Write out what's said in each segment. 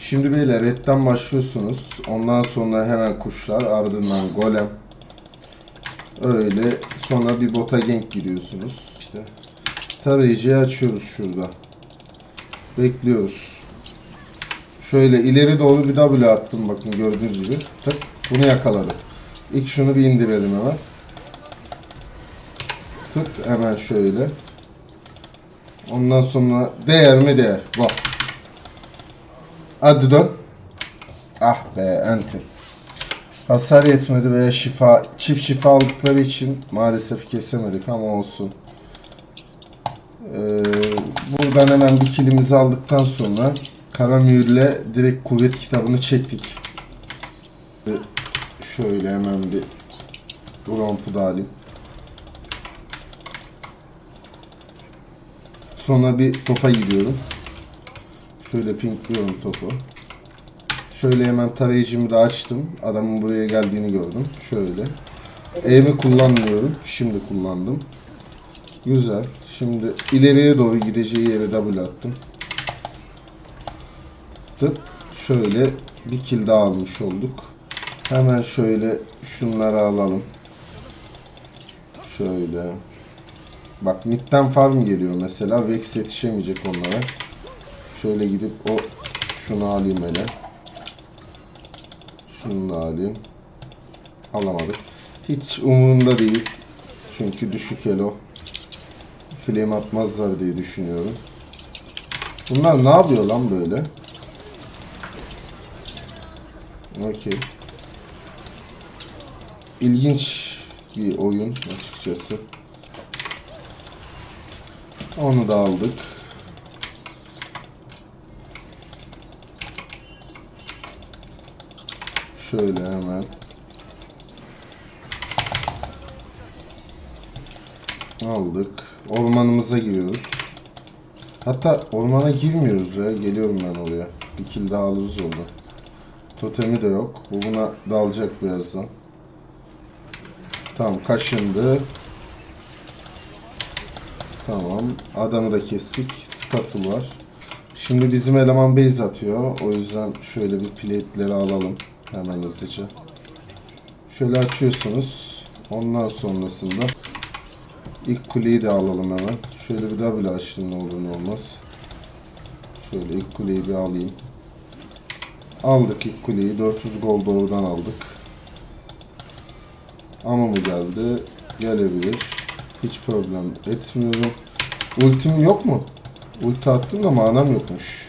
Şimdi beyler redden başlıyorsunuz. Ondan sonra hemen kuşlar ardından golem. Öyle sonra bir bota gank giriyorsunuz. İşte tarayıcıyı açıyoruz şurada. Bekliyoruz. Şöyle ileri doğru bir W attım bakın gördüğünüz gibi. Tık bunu yakaladı. İlk şunu bir indirelim hemen. Tık hemen şöyle. Ondan sonra değer mi değer? Bak. Hadi dön. Ah be enti. Hasar yetmedi veya şifa çift şifa aldıkları için maalesef kesemedik ama olsun. Ee, buradan hemen bir kilimizi aldıktan sonra kara mühürle direkt kuvvet kitabını çektik. Şöyle hemen bir rompu da alayım. Sonra bir topa gidiyorum. Şöyle pinkliyorum topu. Şöyle hemen tarayıcımı da açtım. Adamın buraya geldiğini gördüm. Şöyle. E'mi kullanmıyorum. Şimdi kullandım. Güzel. Şimdi ileriye doğru gideceği yere double attım. Tıp. Şöyle bir kill daha almış olduk. Hemen şöyle şunları alalım. Şöyle. Bak midden farm geliyor mesela. Vex yetişemeyecek onlara. Şöyle gidip o şunu alayım hele. Şunu da alayım. Alamadık. Hiç umurumda değil. Çünkü düşük elo. Flame atmazlar diye düşünüyorum. Bunlar ne yapıyor lan böyle? Okey. İlginç bir oyun açıkçası. Onu da aldık. Şöyle hemen. Aldık. Ormanımıza giriyoruz. Hatta ormana girmiyoruz ya. Geliyorum ben oraya. Bir kill daha alırız orada. Totemi de yok. Bu buna dalacak birazdan. Tamam kaşındı. Tamam. Adamı da kestik. Scuttle var. Şimdi bizim eleman base atıyor. O yüzden şöyle bir plate'leri alalım. Hemen hızlıca. Şöyle açıyorsunuz. Ondan sonrasında ilk kuleyi de alalım hemen. Şöyle bir daha bile açtım ne olur ne olmaz. Şöyle ilk kuleyi bir alayım. Aldık ilk kuleyi. 400 gold oradan aldık. Ama mı geldi? Gelebilir. Hiç problem etmiyorum. Ultim yok mu? Ulti attım da manam yokmuş.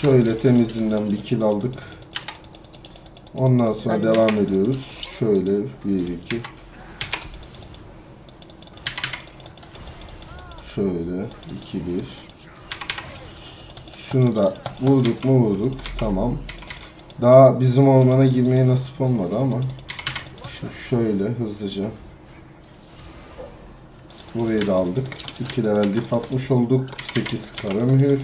Şöyle temizinden bir kill aldık. Ondan sonra devam ediyoruz. Şöyle 1 2 Şöyle 2 1 Şunu da vurduk mu vurduk. Tamam. Daha bizim ormana girmeye nasip olmadı ama Şimdi şöyle hızlıca Burayı da aldık. 2 level dif atmış olduk. 8 kara mühür.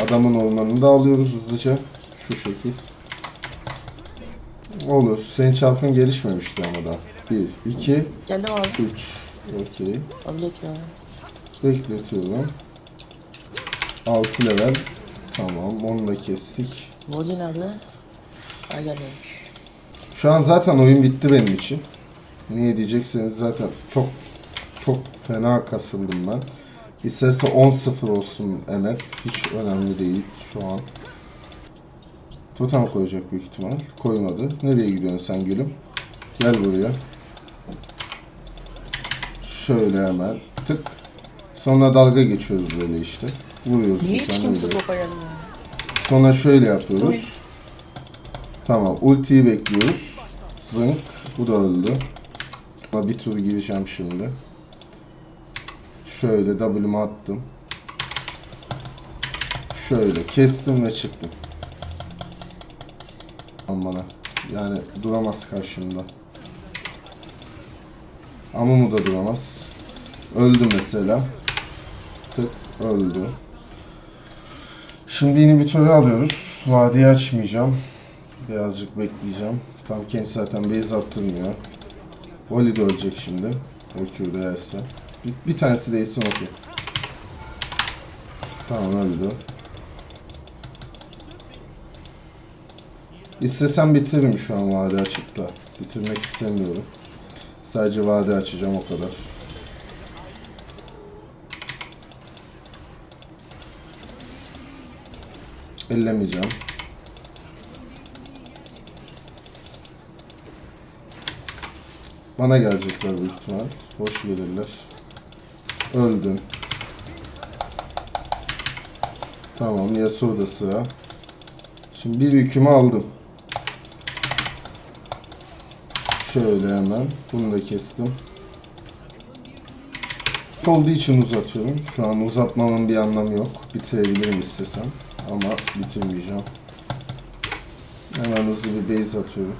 Adamın ormanını da alıyoruz hızlıca. Şu şekil. Olur. Senin çarpın gelişmemişti ama da. 1, 2, Geldim abi. 3. Okey. Kabul etmiyor. Bekletiyorum. 6 level. Tamam. Onu da kestik. Molly nerede? Ha gelmemiş. Şu an zaten oyun bitti benim için. Niye diyecekseniz zaten çok çok fena kasıldım ben. İsterse 10-0 olsun MF. Hiç önemli değil şu an. Totem koyacak büyük ihtimal. Koymadı. Nereye gidiyorsun sen gülüm? Gel buraya. Şöyle hemen tık. Sonra dalga geçiyoruz böyle işte. Vuruyoruz Niye bir hiç tane kimse öyle. gelmiyor? Sonra şöyle yapıyoruz. Tamam ultiyi bekliyoruz. Zınk. Bu da öldü. Buna bir tur gireceğim şimdi. Şöyle W'mu attım. Şöyle kestim ve çıktım. Bana. Yani duramaz karşımda. Amumu da duramaz. Öldü mesela. Tık öldü. Şimdi yeni bir tur alıyoruz. Vadiyi açmayacağım. Birazcık bekleyeceğim. Tam kendisi zaten base attırmıyor. Voli de ölecek şimdi. O Q'da yerse. Bir, bir tanesi değilsin okey. Tamam öldü. İstesem bitiririm şu an vade açıp da. Bitirmek istemiyorum. Sadece vade açacağım o kadar. Ellemeyeceğim. Bana gelecekler büyük ihtimal. Hoş gelirler. Öldün. Tamam Yasuo da sıra. Şimdi bir yükümü aldım. Şöyle hemen. Bunu da kestim. Olduğu için uzatıyorum. Şu an uzatmamın bir anlamı yok. Bitirebilirim istesem. Ama bitirmeyeceğim. Hemen hızlı bir base atıyorum.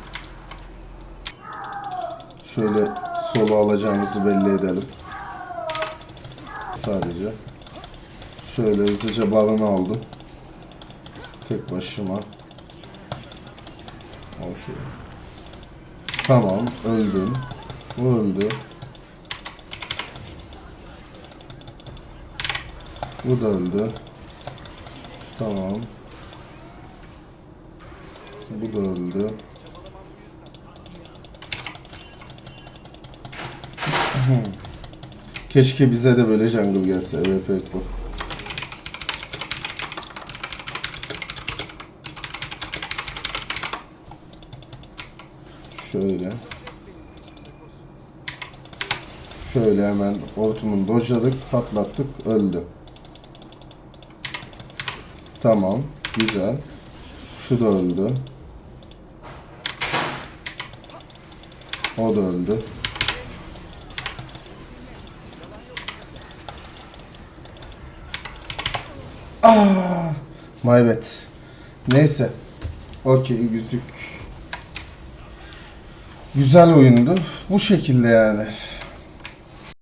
Şöyle solo alacağımızı belli edelim. Sadece. Şöyle hızlıca balını aldım. Tek başıma. Okey. Tamam, öldüm. Bu öldü. Bu da öldü. Tamam. Bu da öldü. Keşke bize de böyle jungle gelse. Evet, evet bu. Şöyle. Şöyle hemen hortumunu dojladık, patlattık, öldü. Tamam, güzel. Şu da öldü. O da öldü. Ah, my bad. Neyse. Okey, yüzük. Güzel oyundu. Bu şekilde yani.